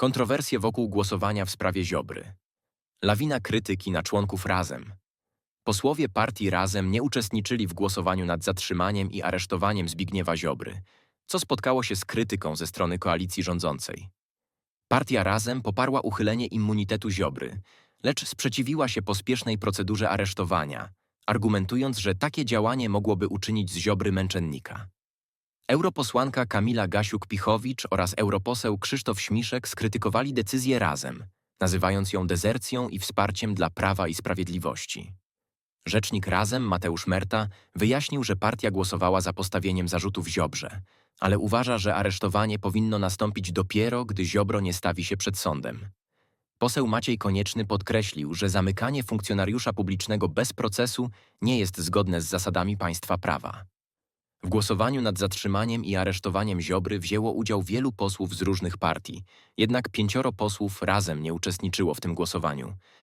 Kontrowersje wokół głosowania w sprawie Ziobry. Lawina krytyki na członków Razem. Posłowie partii Razem nie uczestniczyli w głosowaniu nad zatrzymaniem i aresztowaniem Zbigniewa Ziobry, co spotkało się z krytyką ze strony koalicji rządzącej. Partia Razem poparła uchylenie immunitetu Ziobry, lecz sprzeciwiła się pospiesznej procedurze aresztowania, argumentując, że takie działanie mogłoby uczynić z Ziobry męczennika. Europosłanka Kamila Gasiuk-Pichowicz oraz europoseł Krzysztof Śmiszek skrytykowali decyzję Razem, nazywając ją dezercją i wsparciem dla prawa i sprawiedliwości. Rzecznik Razem, Mateusz Merta, wyjaśnił, że partia głosowała za postawieniem zarzutów Ziobrze, ale uważa, że aresztowanie powinno nastąpić dopiero, gdy Ziobro nie stawi się przed sądem. Poseł Maciej Konieczny podkreślił, że zamykanie funkcjonariusza publicznego bez procesu nie jest zgodne z zasadami państwa prawa. W głosowaniu nad zatrzymaniem i aresztowaniem Ziobry wzięło udział wielu posłów z różnych partii, jednak pięcioro posłów razem nie uczestniczyło w tym głosowaniu.